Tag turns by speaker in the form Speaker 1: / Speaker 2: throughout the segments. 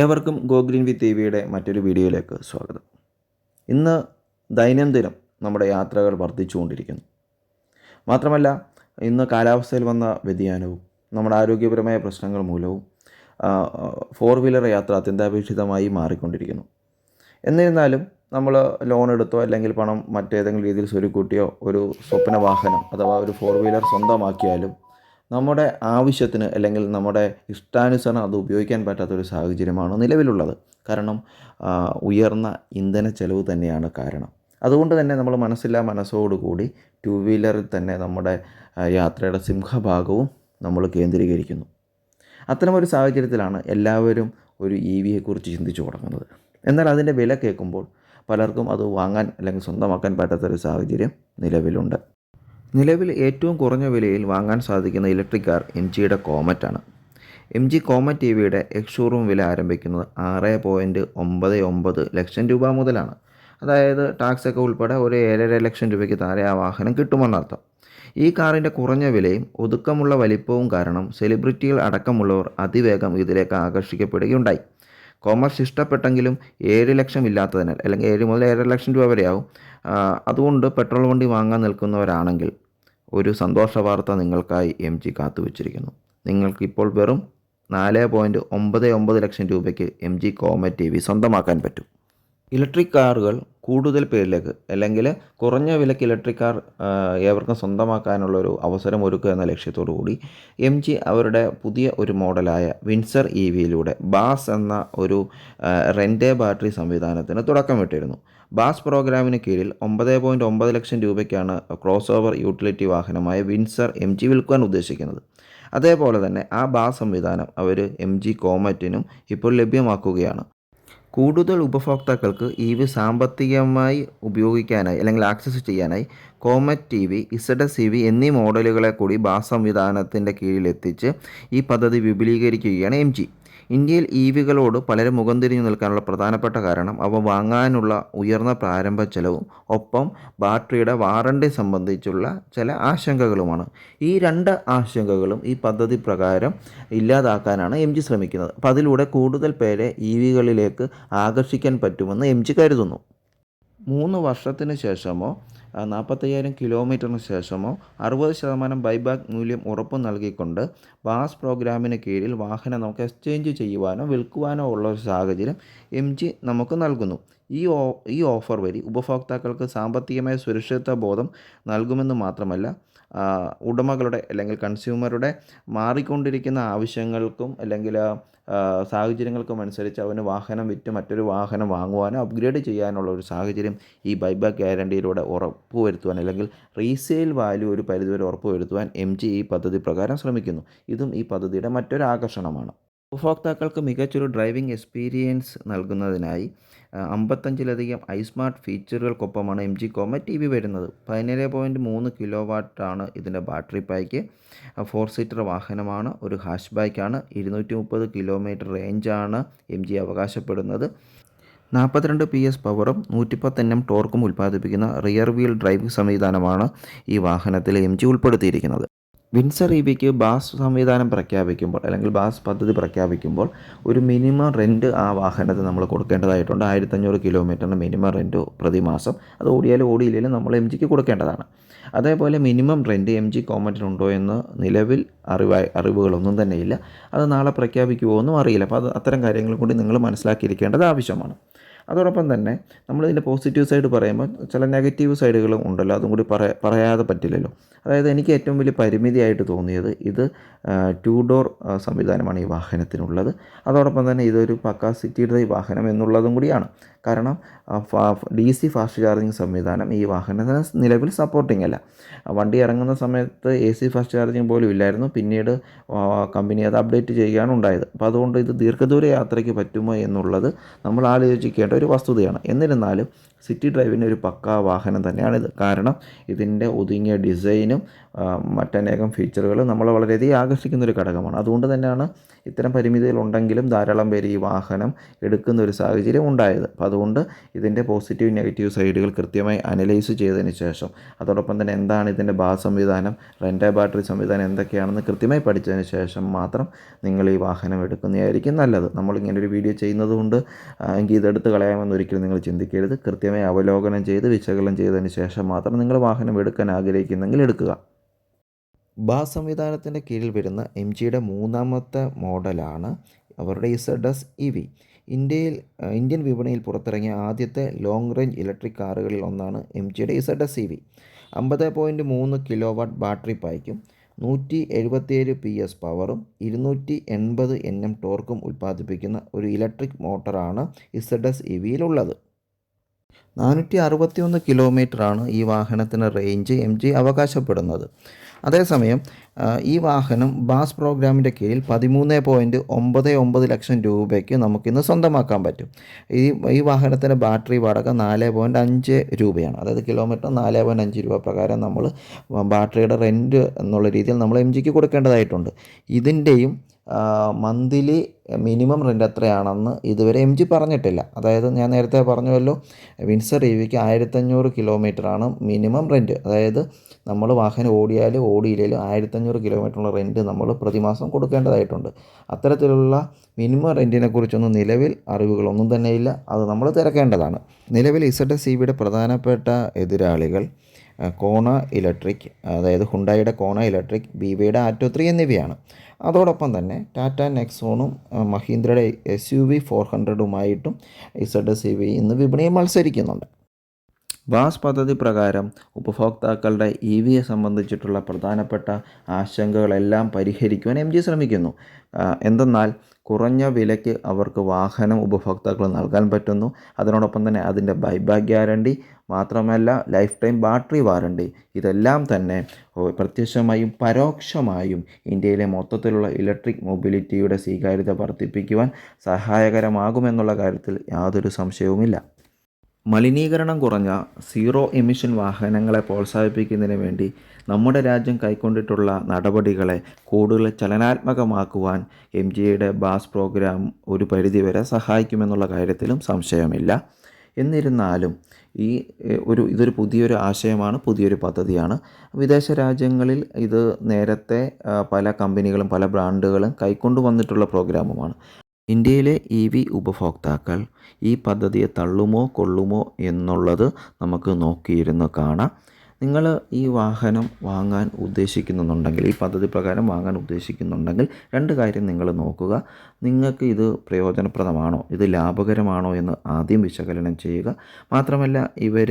Speaker 1: ഏവർക്കും go we T വിയുടെ മറ്റൊരു വീഡിയോയിലേക്ക് സ്വാഗതം. ഇന്ന് ദൈനംദിനം നമ്മുടെ യാത്രകൾ വർദ്ധിച്ചുകൊണ്ടിരിക്കുന്നു. മാത്രമല്ല ഇന്ന് കാലാവസ്ഥയിൽ വന്ന വ്യതിയാനവും നമ്മുടെ ആരോഗ്യപരമായ പ്രശ്നങ്ങൾ മൂലവും ഫോർ വീലർ യാത്ര അത്യന്താപേക്ഷിതമായി മാറിക്കൊണ്ടിരിക്കുന്നു. എന്നിരുന്നാലും നമ്മൾ ലോൺ എടുത്തോ അല്ലെങ്കിൽ പണം മറ്റേതെങ്കിലും രീതിയിൽ സ്വരുക്കൂട്ടിയോ ഒരു സ്വപ്ന വാഹനം അഥവാ ഒരു ഫോർ വീലർ സ്വന്തമാക്കിയാലും നമ്മുടെ ആവശ്യത്തിന് അല്ലെങ്കിൽ നമ്മുടെ ഇഷ്ടാനുസരണം അത് ഉപയോഗിക്കാൻ പറ്റാത്തൊരു സാഹചര്യമാണ് നിലവിലുള്ളത്. കാരണം ഉയർന്ന ഇന്ധന ചെലവ് തന്നെയാണ് കാരണം. അതുകൊണ്ട് തന്നെ നമ്മൾ മനസ്സില്ലാ മനസ്സോടുകൂടി ടു വീലറിൽ തന്നെ നമ്മുടെ യാത്രയുടെ സിംഹഭാഗവും നമ്മൾ കേന്ദ്രീകരിക്കുന്നു. അത്തരമൊരു സാഹചര്യത്തിലാണ് എല്ലാവരും ഒരു ഇ വിയെക്കുറിച്ച് ചിന്തിച്ചു തുടങ്ങുന്നത്. എന്നാൽ അതിന്റെ വില കേൾക്കുമ്പോൾ പലർക്കും അത് വാങ്ങാൻ അല്ലെങ്കിൽ സ്വന്തമാക്കാൻ പറ്റാത്തൊരു സാഹചര്യം നിലവിലുണ്ട്. നിലവിൽ ഏറ്റവും കുറഞ്ഞ വിലയിൽ വാങ്ങാൻ സാധിക്കുന്ന ഇലക്ട്രിക് കാർ എം ജിയുടെ കോമറ്റാണ് എം ജി കോമറ്റ് ടി വിയുടെ എക്സ് ഷോറൂം വില ആരംഭിക്കുന്നത് ആറ് പോയിന്റ് ഒമ്പത് ഒമ്പത് ലക്ഷം രൂപ മുതലാണ്. അതായത് ടാക്സ് ഒക്കെ ഉൾപ്പെടെ ഒരു ഏഴര ലക്ഷം രൂപയ്ക്ക് താഴെ ആ വാഹനം കിട്ടുമെന്നർത്ഥം ഈ കാറിന്റെ കുറഞ്ഞ വിലയും ഒതുക്കമുള്ള വലിപ്പവും കാരണം സെലിബ്രിറ്റികൾ അടക്കമുള്ളവർ അതിവേഗം ഇതിലേക്ക് ആകർഷിക്കപ്പെടുകയുണ്ടായി. കോമേഴ്സ് ഇഷ്ടപ്പെട്ടെങ്കിലും ഏഴ് ലക്ഷം ഇല്ലാത്തതിനാൽ അല്ലെങ്കിൽ ഏഴ് മുതൽ ഏഴര ലക്ഷം രൂപ വരെയാവും. അതുകൊണ്ട് പെട്രോൾ വണ്ടി വാങ്ങാൻ നിൽക്കുന്നവരാണെങ്കിൽ ഒരു സന്തോഷ വാർത്ത നിങ്ങൾക്കായി എം ജി കാത്തുവച്ചിരിക്കുന്നു. നിങ്ങൾക്ക് ഇപ്പോൾ വെറും നാല് പോയിന്റ് ഒമ്പത് ഒമ്പത് ലക്ഷം രൂപയ്ക്ക് M G Comet T V സ്വന്തമാക്കാൻ പറ്റും. ഇലക്ട്രിക് കാറുകൾ കൂടുതൽ പേരിലേക്ക് അല്ലെങ്കിൽ കുറഞ്ഞ വിലയ്ക്ക് ഇലക്ട്രിക് കാർ ഏവർക്കും സ്വന്തമാക്കാനുള്ള ഒരു അവസരം ഒരുക്കുക എന്ന ലക്ഷ്യത്തോടു കൂടി എം ജി അവരുടെ പുതിയ ഒരു മോഡലായ വിൻസർ ഇ വിയിലൂടെ ബാസ് എന്ന ഒരു റെൻഡേ ബാറ്ററി സംവിധാനത്തിന് തുടക്കമിട്ടിരുന്നു ബാസ് പ്രോഗ്രാമിന് കീഴിൽ ഒമ്പത് പോയിന്റ് ഒമ്പത് ലക്ഷം രൂപയ്ക്കാണ് ക്രോസ് ഓവർ യൂട്ടിലിറ്റി വാഹനമായ വിൻസർ എം ജി വിൽക്കുവാൻ ഉദ്ദേശിക്കുന്നത്. അതേപോലെ തന്നെ ആ ബാസ് സംവിധാനം അവർ എം ജി കോമറ്റിനും ഇപ്പോൾ ലഭ്യമാക്കുകയാണ്. കൂടുതൽ ഉപഭോക്താക്കൾക്ക് ഇ വി സാമ്പത്തികമായി ഉപയോഗിക്കാനായി അല്ലെങ്കിൽ ആക്സസ് ചെയ്യാനായി Comet T V Z S C V എന്നീ മോഡലുകളെ കൂടി ബാസ് സംവിധാനത്തിന്റെ കീഴിലെത്തിച്ച് ഈ പദ്ധതി വിപുലീകരിക്കുകയാണ് എം ജി ഇന്ത്യയിൽ ഇ വികളോട് പലരും മുഖം തിരിഞ്ഞു നിൽക്കാനുള്ള പ്രധാനപ്പെട്ട കാരണം അവ വാങ്ങാനുള്ള ഉയർന്ന പ്രാരംഭ ചെലവും ഒപ്പം ബാറ്ററിയുടെ വാറണ്ടി സംബന്ധിച്ചുള്ള ചില ആശങ്കകളുമാണ്. ഈ രണ്ട് ആശങ്കകളും ഈ പദ്ധതി പ്രകാരം ഇല്ലാതാക്കാനാണ് എം ജി ശ്രമിക്കുന്നത്. അപ്പോൾ അതിലൂടെ കൂടുതൽ പേരെ ഇ വികളിലേക്ക് ആകർഷിക്കാൻ പറ്റുമെന്ന് എം ജി കരുതുന്നു. മൂന്ന് വർഷത്തിന് ശേഷമോ നാൽപ്പത്തയ്യായിരം കിലോമീറ്ററിന് ശേഷമോ അറുപത് ശതമാനം ബൈബാക്ക് മൂല്യം ഉറപ്പ് നൽകിക്കൊണ്ട് ബാസ് പ്രോഗ്രാമിന് കീഴിൽ വാഹനം നമുക്ക് എക്സ്ചേഞ്ച് ചെയ്യുവാനോ വിൽക്കുവാനോ ഉള്ള ഒരു സാഹചര്യം എം ജി നമുക്ക് നൽകുന്നു. ഈ ഓ ഈ ഓഫർ വഴി ഉപഭോക്താക്കൾക്ക് സാമ്പത്തികമായ സുരക്ഷിത ബോധം നൽകുമെന്ന് മാത്രമല്ല ഉടമകളുടെ അല്ലെങ്കിൽ കൺസ്യൂമറുടെ മാറിക്കൊണ്ടിരിക്കുന്ന ആവശ്യങ്ങൾക്കും അല്ലെങ്കിൽ സാഹചര്യങ്ങൾക്കും അനുസരിച്ച് അവന് വാഹനം വിറ്റ് മറ്റൊരു വാഹനം വാങ്ങുവാനോ അപ്ഗ്രേഡ് ചെയ്യാനുള്ള ഒരു സാഹചര്യം ഈ ബൈബാക്ക് ഗ്യാരണ്ടിയിലൂടെ ഉറപ്പുവരുത്തുവാൻ അല്ലെങ്കിൽ റീസെയിൽ വാല്യൂ ഒരു പരിധിവരെ ഉറപ്പുവരുത്തുവാൻ എം ജി ഈ പദ്ധതി പ്രകാരം ശ്രമിക്കുന്നു. ഇതും ഈ പദ്ധതിയുടെ മറ്റൊരു ആകർഷണമാണ്. ഉപഭോക്താക്കൾക്ക് മികച്ചൊരു ഡ്രൈവിംഗ് എക്സ്പീരിയൻസ് നൽകുന്നതിനായി അമ്പത്തഞ്ചിലധികം iSmart ഫീച്ചറുകൾക്കൊപ്പമാണ് M G Comet T V വരുന്നത്. പതിനേഴ് പോയിന്റ് മൂന്ന് കിലോ വാട്ടാണ് ഇതിന്റെ ബാറ്ററി പാക്ക് ഫോർ സീറ്റർ വാഹനമാണ് ഒരു ഹാഷ് ബാക്കാണ് ഇരുന്നൂറ്റി മുപ്പത് കിലോമീറ്റർ റേഞ്ചാണ് എം ജി അവകാശപ്പെടുന്നത്. നാൽപ്പത്തിരണ്ട് പി എസ് പവറും നൂറ്റിപ്പത്ത് എൻ എം ടോർക്കും ഉൽപ്പാദിപ്പിക്കുന്ന റിയർ വീൽ ഡ്രൈവിംഗ് സംവിധാനമാണ് ഈ വാഹനത്തിൽ എം ജി ഉൾപ്പെടുത്തിയിരിക്കുന്നത്. വിൻസർ ഇ വിക്ക് ബാസ് സംവിധാനം പ്രഖ്യാപിക്കുമ്പോൾ അല്ലെങ്കിൽ ബാസ് പദ്ധതി പ്രഖ്യാപിക്കുമ്പോൾ ഒരു മിനിമം റെന്റ് ആ വാഹനത്തിന് നമ്മൾ കൊടുക്കേണ്ടതായിട്ടുണ്ട്. ആയിരത്തഞ്ഞൂറ് കിലോമീറ്ററിന് മിനിമം റെന്റ് പ്രതിമാസം. അത് ഓടിയാലും ഓടിയില്ലെങ്കിലും നമ്മൾ എം ജിക്ക് കൊടുക്കേണ്ടതാണ്. അതേപോലെ മിനിമം റെന്റ് എം ജി കോമറ്റിനുണ്ടോ എന്ന് നിലവിൽ അറിവായി അറിവുകളൊന്നും തന്നെയില്ല. അത് നാളെ പ്രഖ്യാപിക്കുമോ എന്നും അറിയില്ല. അപ്പോൾ അത് അത്തരം കാര്യങ്ങൾ കൂടി നിങ്ങൾ മനസ്സിലാക്കിയിരിക്കേണ്ടത് ആവശ്യമാണ്. അതോടൊപ്പം തന്നെ നമ്മൾ ഇതിന്റെ പോസിറ്റീവ് സൈഡ് പറയുമ്പോൾ ചില നെഗറ്റീവ് സൈഡുകളും ഉണ്ടല്ലോ അതും കൂടി പറ പറയാതെ പറ്റില്ലല്ലോ. അതായത് എനിക്ക് ഏറ്റവും വലിയ പരിമിതിയായിട്ട് തോന്നിയത് ഇത് ടു ഡോർ സംവിധാനമാണ് ഈ വാഹനത്തിനുള്ളത്. അതോടൊപ്പം തന്നെ ഇതൊരു പക്കാ സിറ്റി ഡ്രൈവ് വാഹനം എന്നുള്ളതും കൂടിയാണ്. കാരണം ഡി സി ഫാസ്റ്റ് ചാർജിങ് സംവിധാനം ഈ വാഹനത്തിന് നിലവിൽ സപ്പോർട്ടിംഗ് അല്ല. വണ്ടി ഇറങ്ങുന്ന സമയത്ത് എ സി ഫാസ്റ്റ് ചാർജിങ് പോലും ഇല്ലായിരുന്നു. പിന്നീട് കമ്പനി അത് അപ്ഡേറ്റ് ചെയ്യുകയാണ് ഉണ്ടായത്. അപ്പോൾ അതുകൊണ്ട് ഇത് ദീർഘദൂര യാത്രയ്ക്ക് പറ്റുമോ എന്നുള്ളത് നമ്മൾ ആലോചിക്കേണ്ട ഒരു വസ്തുതയാണ്. എന്നിരുന്നാലും സിറ്റി ഡ്രൈവിന്റെ ഒരു പക്കാ വാഹനം തന്നെയാണിത്. കാരണം ഇതിന്റെ ഒതുങ്ങിയ ഡിസൈനും മറ്റനേകം ഫീച്ചറുകളും നമ്മളെ വളരെയധികം ആകർഷിക്കുന്ന ഒരു ഘടകമാണ്. അതുകൊണ്ട് തന്നെയാണ് ഇത്തരം പരിമിതികളുണ്ടെങ്കിലും ധാരാളം പേര് ഈ വാഹനം എടുക്കുന്ന ഒരു സാഹചര്യം ഉണ്ടായത്. അപ്പോൾ അതുകൊണ്ട് ഇതിന്റെ പോസിറ്റീവ് നെഗറ്റീവ് സൈഡുകൾ കൃത്യമായി അനലൈസ് ചെയ്തതിന് ശേഷം അതോടൊപ്പം തന്നെ എന്താണ് ഇതിന്റെ ബാ സംവിധാനം റെന്റ് ബാറ്ററി സംവിധാനം എന്തൊക്കെയാണെന്ന് കൃത്യമായി പഠിച്ചതിന് ശേഷം മാത്രം നിങ്ങൾ ഈ വാഹനം എടുക്കുന്നതായിരിക്കും നല്ലത്. നമ്മളിങ്ങനെ ഒരു വീഡിയോ ചെയ്യുന്നതുകൊണ്ട് എനിക്ക് ഇതെടുത്ത് കളയാമെന്ന് ഒരിക്കലും നിങ്ങൾ ചിന്തിക്കരുത്. കൃത്യമായി അവലോകനം ചെയ്ത് വിശകലനം ചെയ്തതിന് ശേഷം മാത്രം നിങ്ങൾ വാഹനം എടുക്കാൻ ആഗ്രഹിക്കുന്നെങ്കിൽ എടുക്കുക. ബാ സംവിധാനത്തിന്റെ കീഴിൽ വരുന്ന എം ജിയുടെ മൂന്നാമത്തെ മോഡലാണ് അവരുടെ ഇസഡ് എസ് ഇ വി. ഇന്ത്യയിൽ ഇന്ത്യൻ വിപണിയിൽ പുറത്തിറങ്ങിയ ആദ്യത്തെ ലോങ് റേഞ്ച് ഇലക്ട്രിക് കാറുകളിൽ ഒന്നാണ് എം ജിയുടെ ഇസഡ് എസ് ഇ വി. അമ്പത് പോയിന്റ് മൂന്ന് കിലോ വാട്ട് ബാറ്ററി പായ്ക്കും നൂറ്റി എഴുപത്തിയേഴ് പി എസ് പവറും ഇരുന്നൂറ്റി എൺപത് എൻ എം ടോർക്കും ഉൽപ്പാദിപ്പിക്കുന്ന ഒരു ഇലക്ട്രിക് മോട്ടറാണ് ഇസഡ് എസ് ഇ വിയിലുള്ളത്. നാനൂറ്റി അറുപത്തിയൊന്ന് കിലോമീറ്ററാണ് ഈ വാഹനത്തിന് റേഞ്ച് എം ജി അവകാശപ്പെടുന്നത്. അതേസമയം ഈ വാഹനം ബാസ് പ്രോഗ്രാമിന്റെ കീഴിൽ പതിമൂന്ന് പോയിന്റ് ഒമ്പത് ഒമ്പത് ലക്ഷം രൂപയ്ക്ക് നമുക്കിന്ന് സ്വന്തമാക്കാൻ പറ്റും. ഈ ഈ വാഹനത്തിന്റെ ബാറ്ററി വാടക നാല് പോയിന്റ് അഞ്ച് രൂപയാണ്. അതായത് കിലോമീറ്റർ നാല് പോയിന്റ് അഞ്ച് രൂപ പ്രകാരം നമ്മൾ ബാറ്ററിയുടെ റെന്റ് എന്നുള്ള രീതിയിൽ നമ്മൾ എം ജിക്ക് കൊടുക്കേണ്ടതായിട്ടുണ്ട്. ഇതിന്റെയും മന്ത്ലി മിനിമം റെന്റ് എത്രയാണെന്ന് ഇതുവരെ എം ജി പറഞ്ഞിട്ടില്ല. അതായത് ഞാൻ നേരത്തെ പറഞ്ഞുവല്ലോ വിൻസർ ഇ വിക്ക് ആയിരത്തഞ്ഞൂറ് കിലോമീറ്ററാണ് മിനിമം റെന്റ് അതായത് നമ്മൾ വാഹനം ഓടിയാലും ഓടിയില്ലെങ്കിലും ആയിരത്തഞ്ഞൂറ് കിലോമീറ്ററുള്ള റെന്റ് നമ്മൾ പ്രതിമാസം കൊടുക്കേണ്ടതായിട്ടുണ്ട്. അത്തരത്തിലുള്ള മിനിമം റെന്റിനെ കുറിച്ചൊന്നും നിലവിൽ അറിവുകളൊന്നും തന്നെയില്ല. അത് നമ്മൾ തിരക്കേണ്ടതാണ്. നിലവിൽ ഇസഡ് സി ബിയുടെ പ്രധാനപ്പെട്ട എതിരാളികൾ കോണ ഇലക്ട്രിക് അതായത് ഹുണ്ടായിയുടെ കോണ ഇലക്ട്രിക് ബി വിയുടെ ആറ്റോ ത്രീ എന്നിവയാണ്. അതോടൊപ്പം തന്നെ ടാറ്റ നെക്സോണും മഹീന്ദ്രയുടെ എസ് യു വി ഫോർ ഹൺഡ്രഡുമായിട്ടും ഇസഡ് സി വി ഇന്ന് വിപണിയിൽ മത്സരിക്കുന്നുണ്ട്. വാസ് പദ്ധതി പ്രകാരം ഉപഭോക്താക്കളുടെ ഇ വിയെ സംബന്ധിച്ചിട്ടുള്ള പ്രധാനപ്പെട്ട ആശങ്കകളെല്ലാം പരിഹരിക്കുവാൻ എം ജി ശ്രമിക്കുന്നു. എന്തെന്നാൽ കുറഞ്ഞ വിലയ്ക്ക് അവർക്ക് വാഹനം ഉപഭോക്താക്കൾ നൽകാൻ പറ്റുന്നു. അതിനോടൊപ്പം തന്നെ അതിന്റെ ബൈബാക്ക് ഗ്യാരണ്ടി മാത്രമല്ല ലൈഫ് ടൈം ബാറ്ററി വാറണ്ടി ഇതെല്ലാം തന്നെ പ്രത്യക്ഷമായും പരോക്ഷമായും ഇന്ത്യയിലെ മൊത്തത്തിലുള്ള ഇലക്ട്രിക് മൊബിലിറ്റിയുടെ സ്വീകാര്യത വർദ്ധിപ്പിക്കുവാൻ സഹായകരമാകുമെന്നുള്ള കാര്യത്തിൽ യാതൊരു സംശയവുമില്ല. മലിനീകരണം കുറഞ്ഞ സീറോ എമിഷൻ വാഹനങ്ങളെ പ്രോത്സാഹിപ്പിക്കുന്നതിന് വേണ്ടി നമ്മുടെ രാജ്യം കൈക്കൊണ്ടിട്ടുള്ള നടപടികളെ കൂടുതൽ ചലനാത്മകമാക്കുവാൻ എം ജിയുടെ ബാസ് പ്രോഗ്രാം ഒരു പരിധിവരെ സഹായിക്കുമെന്നുള്ള കാര്യത്തിലും സംശയമില്ല. എന്നിരുന്നാലും ഈ ഒരു ഇതൊരു പുതിയൊരു ആശയമാണ് പുതിയൊരു പദ്ധതിയാണ്. വിദേശ രാജ്യങ്ങളിൽ ഇത് നേരത്തെ പല കമ്പനികളും പല ബ്രാൻഡുകളും കൈക്കൊണ്ടു വന്നിട്ടുള്ള പ്രോഗ്രാമുമാണ്. ഇന്ത്യയിലെ ഇ വി ഉപഭോക്താക്കൾ ഈ പദ്ധതിയെ തള്ളുമോ കൊള്ളുമോ എന്നുള്ളത് നമുക്ക് നോക്കിയിരുന്ന് കാണാം. നിങ്ങൾ ഈ വാഹനം വാങ്ങാൻ ഉദ്ദേശിക്കുന്നുണ്ടെങ്കിൽ ഈ പദ്ധതി പ്രകാരം വാങ്ങാൻ ഉദ്ദേശിക്കുന്നുണ്ടെങ്കിൽ രണ്ട് കാര്യം നിങ്ങൾ നോക്കുക. നിങ്ങൾക്ക് ഇത് പ്രയോജനപ്രദമാണോ? ഇത് ലാഭകരമാണോ എന്ന് ആദ്യം വിശകലനം ചെയ്യുക. മാത്രമല്ല ഇവർ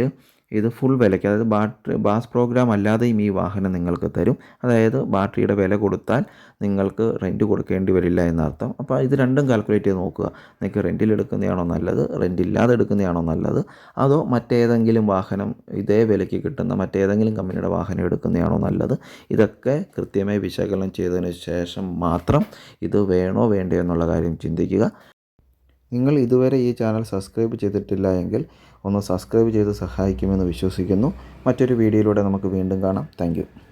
Speaker 1: ഇത് ഫുൾ വിലയ്ക്ക്. അതായത് ബാറ്ററി ബാസ് പ്രോഗ്രാം അല്ലാതെയും ഈ വാഹനം നിങ്ങൾക്ക് തരും. അതായത് ബാറ്ററിയുടെ വില കൊടുത്താൽ നിങ്ങൾക്ക് റെന്റ് കൊടുക്കേണ്ടി വരില്ല എന്നർത്ഥം. അപ്പോൾ ഇത് രണ്ടും കാൽക്കുലേറ്റ് ചെയ്ത് നോക്കുക. നിങ്ങൾക്ക് റെന്റിൽ എടുക്കുന്നതാണോ നല്ലത്? റെന്റ് ഇല്ലാതെ എടുക്കുന്നതാണോ നല്ലത്? അതോ മറ്റേതെങ്കിലും വാഹനം ഇതേ വിലയ്ക്ക് കിട്ടുന്ന മറ്റേതെങ്കിലും കമ്പനിയുടെ വാഹനം എടുക്കുന്നതാണോ നല്ലത്? ഇതൊക്കെ കൃത്യമായി വിശകലനം ചെയ്തതിന് ശേഷം മാത്രം ഇത് വേണോ വേണ്ടയോ എന്നുള്ള കാര്യം ചിന്തിക്കുക. നിങ്ങൾ ഇതുവരെ ഈ ചാനൽ സബ്സ്ക്രൈബ് ചെയ്തിട്ടില്ല എങ്കിൽ ഒന്ന് സബ്സ്ക്രൈബ് ചെയ്ത് സഹായിക്കുമെന്ന് വിശ്വസിക്കുന്നു. മറ്റൊരു വീഡിയോയിലൂടെ നമുക്ക് വീണ്ടും കാണാം. താങ്ക്